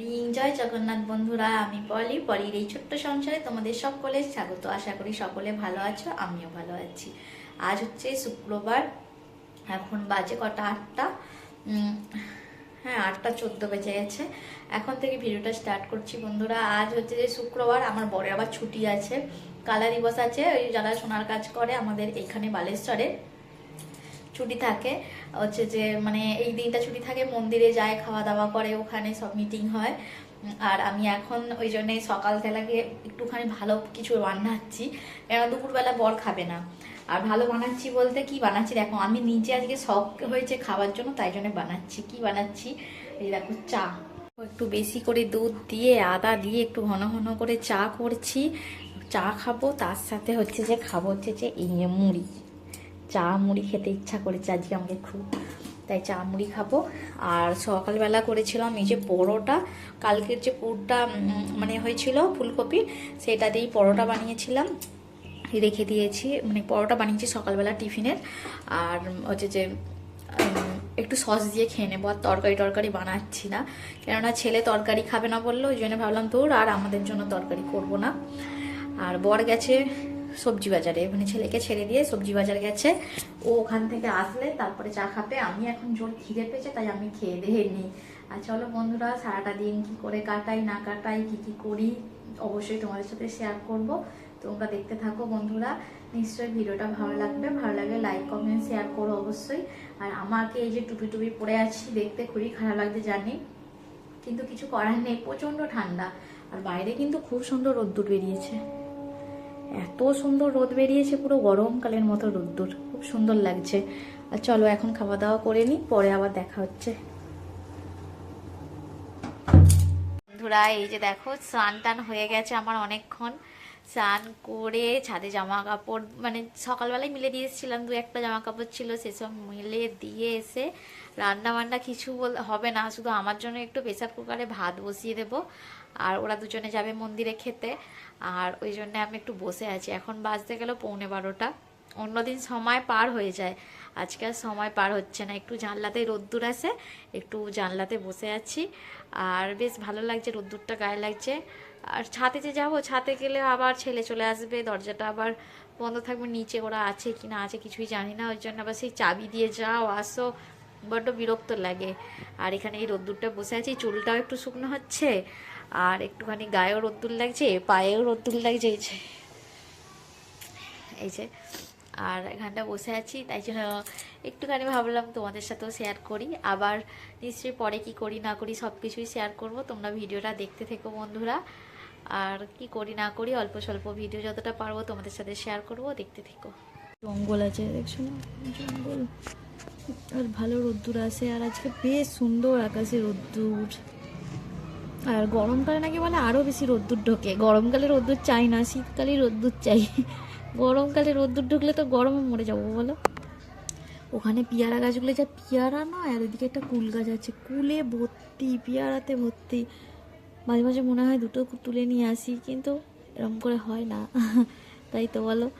Morning, জয় জগন্নাথ বন্ধুরা আমি পলি। পলির এই ছোট্ট সংসারে তোমাদের সকলের স্বাগত। আশা করি সকলে ভালো আছো আমিও ভালো আছি। আজ হচ্ছে শুক্রবার এখন বাজে কটা আটটা। হ্যাঁ আটটা চোদ্দ বেজে গেছে। এখন থেকে ভিডিওটা স্টার্ট করছি বন্ধুরা। আজ হচ্ছে যে শুক্রবার আমার বরের আবার ছুটি আছে। কালা দিবস আছে ওই যারা সোনার কাজ করে আমাদের এখানে বালেশ্বরে। ছুটি থাকে। হচ্ছে যে মানে এই দিনটা ছুটি থাকে, মন্দিরে যায় খাওয়া দাওয়া করে, ওখানে সব মিটিং হয়। আর আমি এখন ওই জন্যে সকাল থেকে একটুখানি ভালো কিছু বানাচ্ছি। কেন দুপুরবেলা বর খাবে না। আর ভালো বানাচ্ছি বলতে কি বানাচ্ছি দেখো, আমি নিজে আজকে শখ হয়েছে খাওয়ার জন্য, তাই জন্য বানাচ্ছি। কি বানাচ্ছি? এই দেখো চা। একটু বেশি করে দুধ দিয়ে, আদা দিয়ে একটু ঘন ঘন করে চা করছি। চা খাব, তার সাথে হচ্ছে যে খাব হচ্ছে যে এই মুড়ি। চা মুড়ি খেতে ইচ্ছা করেছে আজকে আমাকে খুব। তাই চা মুড়ি খাব। আর সকালবেলা করেছিলাম এই যে পরোটা। কালকের যে পুরটা মানে হয়েছিল ফুলকপি, সেটা দিয়েই পরোটা বানিয়েছিলাম। রেখে দিয়েছি মানে পরোটা বানিয়েছি সকালবেলা টিফিনের। আর হচ্ছে যে একটু সস দিয়ে খেয়ে নেব। আর তরকারি টরকারি বানাচ্ছি না। কেননা ছেলে তরকারি খাবে না বলল, ওই জন্য ভাবলাম তোর আর আমাদের জন্য তরকারি করব না। আর বর গেছে সবজি বাজারে। মানে ছেলেকে ছেড়ে দিয়ে সবজি বাজার গেছে। ও ওখান থেকে আসলে তারপরে চা খাবে। আমি এখন জোর খিদে পেয়েছে, তাই আমি খেয়ে দিয়ে নিই আর চলো বন্ধুরা, সারাটা দিন কি করে কাটাই, না কাটাই, কি কি করি, অবশ্যই তোমাদের সাথে শেয়ার করব। তোমরা দেখতে থাকো বন্ধুরা। নিশ্চয়ই ভিডিওটা ভালো লাগবে। ভালো লাগলে লাইক কমেন্ট শেয়ার করো অবশ্যই। আর আমাকে এই যে টুপি টুপি পরে আছি, দেখতে খুবই খারাপ লাগছে জানি। কিন্তু কিছু করার নেই প্রচণ্ড ঠান্ডা। আর বাইরে কিন্তু খুব সুন্দর রোদ্দুর বেরিয়েছে। এত সুন্দর রোদ বেরিয়েছে, পুরো গরমকালের মতো রোদ্দুর। খুব সুন্দর লাগছে। আর চলো এখন খাওয়া দাওয়া করে নিই, পরে আবার দেখা হচ্ছে। বন্ধুরা, এই যে দেখো, স্নান টান হয়ে গেছে আমার অনেকক্ষণ। স্নান করে ছাদে জামা কাপড় মানে সকালবেলায় মিলে দিয়ে এসেছিলাম, দু একটা জামা কাপড় ছিল, সেসব মিলে দিয়ে এসে রান্না বান্না কিছু হবে না, শুধু আমার জন্য একটু প্রেসার কুকারে ভাত বসিয়ে দেবো। আর ওরা দুজনে যাবে মন্দিরে খেতে। আর ওই জন্য আমি একটু বসে আছি। এখন বাজতে গেল পৌনে বারোটা। অন্যদিন সময় পার হয়ে যায়। আজকে আর সময় পার হচ্ছে না। একটু জানলাতে রোদ্দুর আসে একটু জানলাতে বসে আছি। আর বেশ ভালো লাগছে, রোদ্দুরটা গায়ে লাগছে। আর ছাতে যে যাব ছাতে গেলে আবার ছেলে চলে আসবে, দরজাটা আবার বন্ধ থাকবে, নিচে ওরা আছে কি না আছে কিছুই জানি না। ওই জন্য আবার সেই চাবি দিয়ে যাও, আসো। বড্ড বিরক্ত লাগে। আর এখানে এই রোদ্দুরটা বসে আছি। চুলটাও একটু শুকনো হচ্ছে। আর একটুখানি গায়েও রোদ্দুর লাগছে, পায়েও রোদ্দুর লাগছে, এই যে। এই যে, আর এখানটা বসে আছি, তাই জন্য একটুখানি ভাবলাম তোমাদের সাথেও শেয়ার করি। আবার নিশ্চয়ই পরে কি করি, না করি, সব কিছুই শেয়ার করব। তোমরা ভিডিওটা দেখতে থেকো, বন্ধুরা। আর কি করি, না করি, অল্প স্বল্প ভিডিও যতটা পারব তোমাদের সাথে শেয়ার করব, দেখতে থেকো। জঙ্গল আছে, দেখছ না? জঙ্গল। আর ভালো রোদ্দুর আসে আর আজকে বেশ সুন্দর আকাশে রোদ্দুর। আর গরমকালে নাকি বলে আরও বেশি রোদ্দুর ঢোকে। গরমকালে রোদ্দুর চাই না, শীতকালে রোদ্দুর চাই। গরমকালে রোদ্দুর ঢুকলে তো গরমে মরে যাব বলো। ওখানে পেয়ারা গাছগুলো যা পেয়ারা নয়, আর ওইদিকে একটা কুল গাছ আছে। কুলে ভর্তি, পেয়ারাতে ভর্তি। মাঝে মাঝে মনে হয় দুটো তুলে নিয়ে আসি, কিন্তু এরকম করে হয় না। তাই তো বলো,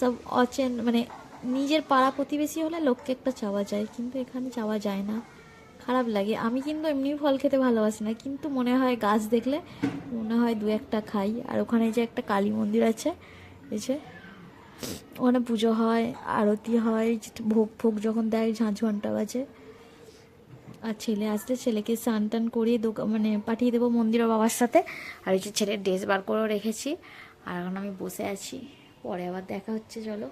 সব অচেন মানে নিজের পাড়া প্রতিবেশী হলে লোককে একটা চাওয়া যায়, কিন্তু এখানে চাওয়া যায় না। খারাপ লাগে। আমি কিন্তু এমনি ফল খেতে ভালোবাসি না, কিন্তু মনে হয় গাছ দেখলে মনে হয় দু একটা খাই। আর ওখানে যে একটা কালী মন্দির আছে যে ওখানে পুজো হয়, আরতি হয় ভোগ ফোগ যখন দেয় ঝাঁঝ ঘণ্টা বাজে। আর ছেলে আসলে ছেলেকে স্নান টান করিয়ে দোকান মানে পাঠিয়ে দেবো মন্দিরের বাবার সাথে। আর এই যে ছেলের ড্রেস বার করেও রেখেছি। আর এখন আমি বসে আছি। পরে আবার দেখা হচ্ছে, চলো।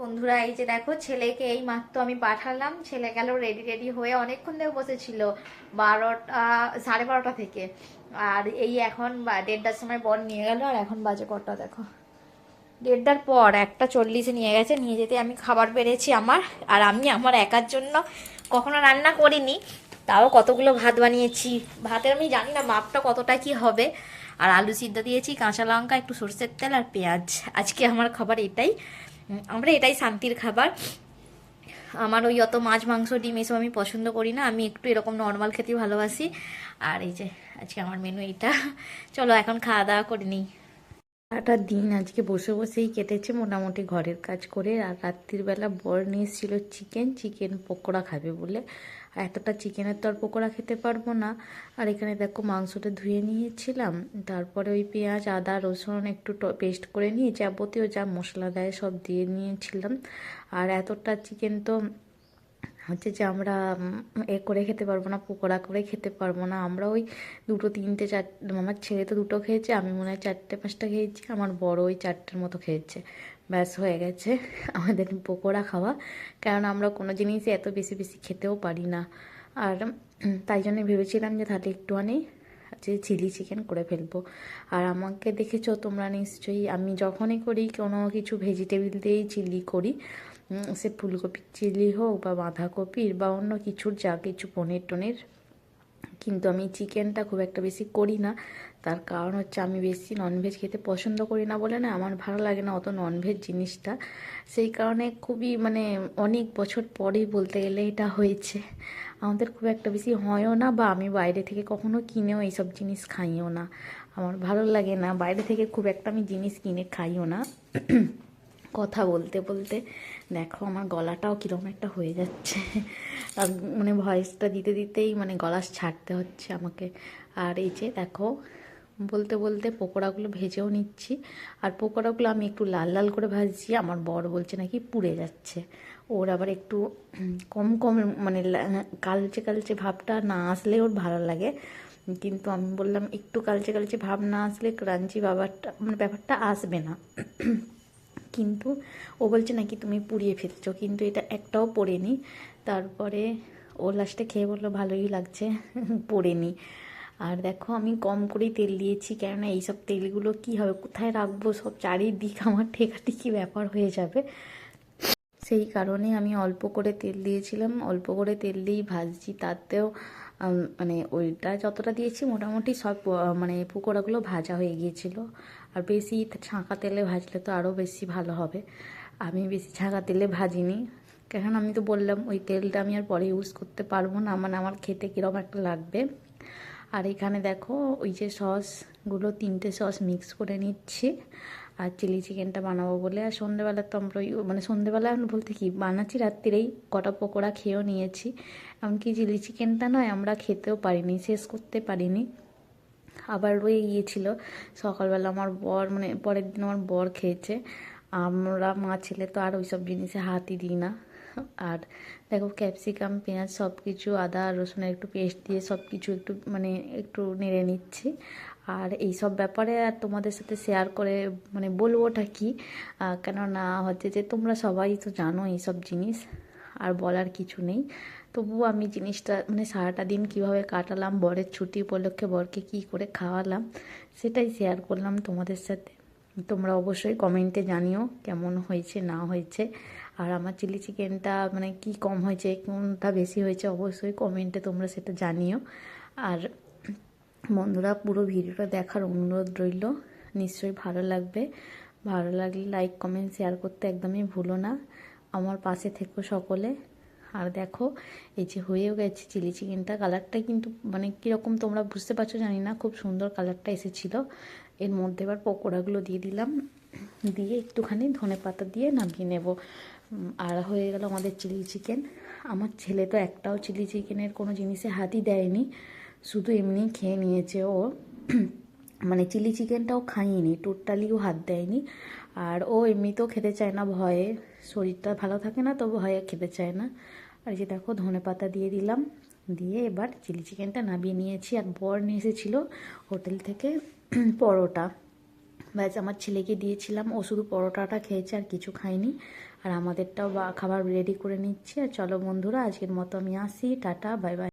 বন্ধুরা, এই যে দেখো ছেলেকে এই মাত্র আমি পাঠালাম। ছেলে গেল রেডি রেডি হয়ে অনেকক্ষণ ধরে বসেছিল, বারোটা, সাড়ে বারোটা থেকে। আর এই এখন দেড়টার সময় বর নিয়ে গেল, আর এখন বাজে কটা দেখো। দেড়টার পর একটা চল্লিশে নিয়ে গেছে, নিয়ে যেতে আমি খাবার পেরেছি আমার, আর আমি আমার একার জন্য কখনো রান্না করিনি। তাও কতগুলো ভাত বানিয়েছি। ভাতের আমি জানি না মাপটা কতটা কি হবে। আর আলু সিদ্ধ দিয়েছি, কাঁচা লঙ্কা, একটু সর্ষের তেল আর পেঁয়াজ। আজকে আমার খাবার এটাই। আমরা এটাই শান্তির খাবার। আমার ওই অত মাছ, মাংস, ডিম এসব আমি পছন্দ করি না। আমি একটু এরকম নর্মাল খেতে ভালোবাসি। আর এই যে, আজকে আমার মেনু এটা। চলো, এখন খাওয়া দাওয়া করে নিই। সারাটা দিন আজকে বসে বসেই কেটেছে মোটামুটি ঘরের কাজ করে। আর রাত্রির বেলা বর নিয়ে চিকেন চিকেন পকোড়া খাবে বলে। আর এতটা চিকেনের তো আর পকোড়া খেতে পারব না। আর এখানে দেখো মাংসটা ধুয়ে নিয়েছিলাম। তারপরে ওই পেঁয়াজ, আদা, রসুন একটু পেস্ট করে নিয়ে যাবতীয় যা মশলা দেয় সব দিয়ে নিয়েছিলাম। আর এতটা চিকেন তো হচ্ছে যে আমরা এ করে খেতে পারব না, পকোড়া করে খেতে পারব না। আমরা ওই দুটো, তিনটে, চার, আমার ছেলে তো দুটো খেয়েছে, আমি মনে হয় চারটে, পাঁচটা খেয়েছি, আমার বড় ওই চারটের মতো খেয়েছে। ব্যাস, হয়ে গেছে আমাদের পকোড়া খাওয়া। কারণ আমরা কোনো জিনিসই এত বেশি বেশি খেতেও পারি না। আর তাই জন্য ভেবেছিলাম যে তাহলে একটুখানি যে চিলি চিকেন করে ফেলব। আর আমাকে দেখেছ তোমরা নিশ্চয়ই, আমি যখনই করি কোনো কিছু ভেজিটেবিল দিয়েই চিলি করি। সে ফুলকপির চিলি হোক বা বাঁধাকপির বা অন্য কিছুর যা কিছু পনির টনির, কিন্তু আমি চিকেনটা খুব একটা বেশি করি না। তার কারণ হচ্ছে আমি বেশি ননভেজ খেতে পছন্দ করি না বলে না, আমার ভালো লাগে না অত ননভেজ জিনিসটা। সেই কারণে খুবই মানে অনেক বছর পরেই বলতে গেলে এটা হয়েছে। আমাদের খুব একটা বেশি হয়ও না বা আমি বাইরে থেকে কখনো কিনেও এইসব জিনিস খাইও না। আমার ভালো লাগে না, বাইরে থেকে খুব একটা আমি জিনিস কিনে খাইও না। কথা বলতে বলতে দেখো আমার গলাটাও কীরকম একটা হয়ে যাচ্ছে। আর মানে ভয়েসটা দিতে দিতেই মানে গলা ছাড়তে হচ্ছে আমাকে। আর এই যে দেখো, বলতে বলতে পকোড়াগুলো ভেজেও নিচ্ছি। আর পকোড়াগুলো আমি একটু লাল লাল করে ভাজছি, আমার বর বলছে নাকি পুড়ে যাচ্ছে। ওর আবার একটু কম কম মানে কালচে কালচে ভাবটা না আসলে ওর ভালো লাগে। কিন্তু আমি বললাম, একটু কালচে কালচে ভাব না আসলে ক্রাঞ্চি ব্যাপারটা মানে ব্যাপারটা আসবে না। কিন্তু ও বলছে, নাকি তুমি পুড়িয়ে ফেলছো? কিন্তু এটা একটাও পড়েনি। তারপরে ও লাস্টে খেয়ে বলল, ভালোই লাগছে, পড়েনি। আর দেখো, আমি কম করেই তেল দিয়েছি, কেননা এইসব তেলগুলো কি হবে, কোথায় রাখব? সব চারিদিক আমার ঠেকাঠেকি ব্যাপার হয়ে যাবে। সেই কারণে আমি অল্প করে তেল দিয়েছিলাম। অল্প করে তেল দিয়েই ভাজছি। তাতেও মানে ওইটা যতটা দিয়েছি, মোটামুটি সব মানে পকোড়াগুলো ভাজা হয়ে গিয়েছিল। আর বেশি ছাঁকা তেলে ভাজলে তো আরও বেশি ভালো হবে। আমি বেশি ছাঁকা তেলে ভাজিনি। কারণ আমি তো বললাম, ওই তেলটা আমি আর পরে ইউজ করতে পারব না। মানে আমার খেতে কীরকম একটা লাগবে। আর এখানে দেখো, ওই যে সসগুলো তিনটে সস মিক্স করে নিচ্ছি। আর চিলি চিকেনটা বানাবো বলে। আর সন্ধেবেলা তো আমরা মানে সন্ধেবেলা আমি বলতে কি, বানাচ্ছি রাত্রিরেই। কটা পকোড়া খেয়েও নিয়েছি। এমনকি চিলি চিকেনটা নয়, আমরা খেতেও পারিনি, শেষ করতে পারিনি। আবার রয়ে গিয়েছিল সকালবেলা আমার বর মানে পরের দিন আমার বর খেয়েছে। আমরা মা ছেলে তো আর ওইসব জিনিসে হাতই দিই না। আর দেখো ক্যাপসিকাম, পেঁয়াজ সব কিছু আদা রসুনের একটু পেস্ট দিয়ে সব কিছু একটু মানে একটু নেড়ে নিচ্ছি। আর এই সব ব্যাপারে আর তোমাদের সাথে শেয়ার করে মানে বলবোটা কি? কেননা হচ্ছে যে তোমরা সবাই তো জানো এইসব জিনিস, আর বলার কিছু নেই। তবুও আমি জিনিসটা মানে সারাটা দিন কীভাবে কাটালাম, বরের ছুটি উপলক্ষে বরকে কি করে খাওয়ালাম, সেটাই শেয়ার করলাম তোমাদের সাথে। তোমরা অবশ্যই কমেন্টে জানিও কেমন হয়েছে, না হয়েছে। আর আমার চিলি চিকেনটা মানে কি কম হয়েছে, কোনটা বেশি হয়েছে, অবশ্যই কমেন্টে তোমরা সেটা জানিও। আর বন্ধুরা, পুরো ভিডিওটা দেখার অনুরোধ রইল। নিশ্চয়ই ভালো লাগবে। ভালো লাগলে লাইক কমেন্ট শেয়ার করতে একদমই ভুলো না। আমার পাশে থেকো সকলে। আর দেখো, এই যে হয়েও গেছে চিলি চিকেনটা, কালারটা কিন্তু মানে কীরকম তোমরা বুঝতে পারছ জানি না, খুব সুন্দর কালারটা এসেছিল। এর মধ্যে এবার পকোড়াগুলো দিয়ে দিলাম। দিয়ে একটুখানি ধনে পাতা দিয়ে নামিয়ে নেব। আর হয়ে গেল আমাদের চিলি চিকেন। আমার ছেলে তো একটাও চিলি চিকেনের কোনো জিনিসে হাতই দেয়নি, শুধু এমনি খেয়ে নিয়েছে ও। মানে চিলি চিকেনটাও খাইনি টোটালিও হাত দেয়নি। আর ও এমনিতেও খেতে চায় না ভয়ে, শরীরটা ভালো থাকে না তো ভয়ে খেতে চায় না। আর যে দেখো, ধনে পাতা দিয়ে দিলাম। দিয়ে এবার চিলি চিকেনটা নামিয়ে নিয়েছি। আর বর নিয়ে এসেছিল হোটেল থেকে পরোটা। ব্যাস, আমার ছেলেকে দিয়েছিলাম। ও শুধু পরোটাটা খেয়েছে, আর কিছু খায়নি। আর আমাদেরটাও খাবার রেডি করে নিচ্ছি। আর চলো বন্ধুরা, আজকের মতো আমি আসি। Tata, bye bye.